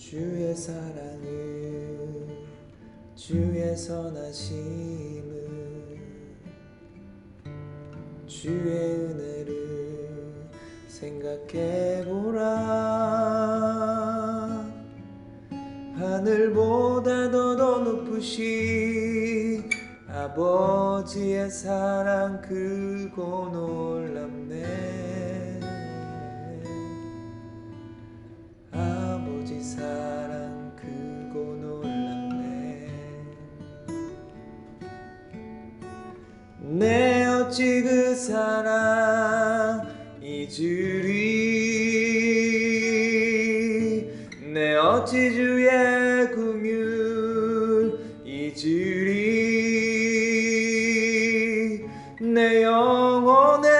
주의 사랑을 주의 선하심을 주의 은혜를 생각해 보라. 하늘보다도 더 높으신 아버지의 사랑 크고 놀랍네 사랑 크고 놀랍네. 내 어찌 그 사랑 잊으리? 내 어찌 주의 긍휼 잊으리? 내 영혼의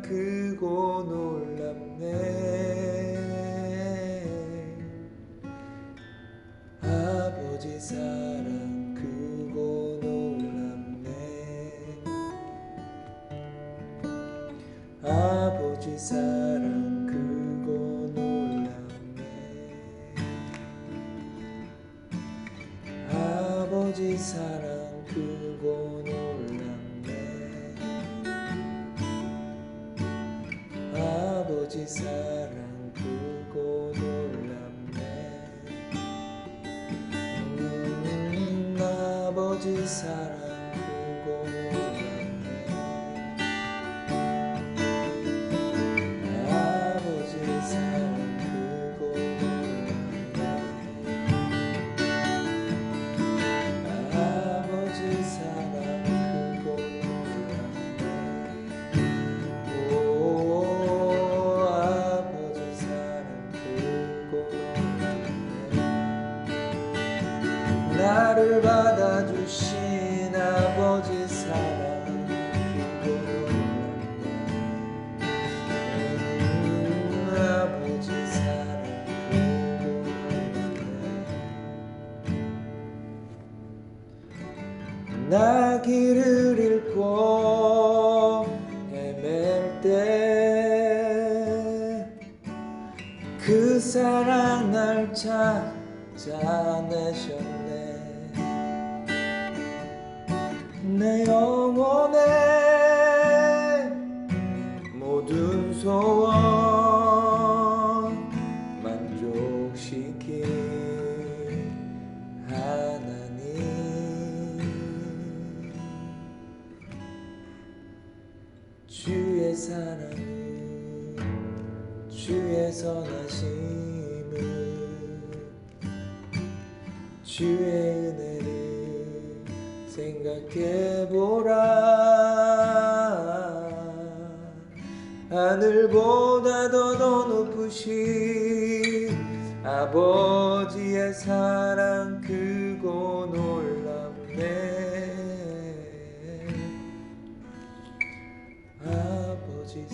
아버지 사랑 크고 놀랍네 아버지 사랑 크고 놀랍네 아버지 사랑 크고 놀랍네 음, 아버지 사랑 나를 받아주신 아버지 사랑 음, 아버지 사랑 나 길을 잃고 헤맬 때 그 사랑 날 찾아내셨 내 영혼의 모든 소원 만족시킨 하나님. 주의 사랑을 주의 선하심을 주의 은혜를 생각해 보라. 하늘보다도 더 높으신 아버지의 사랑 크고 놀랍네. 아버지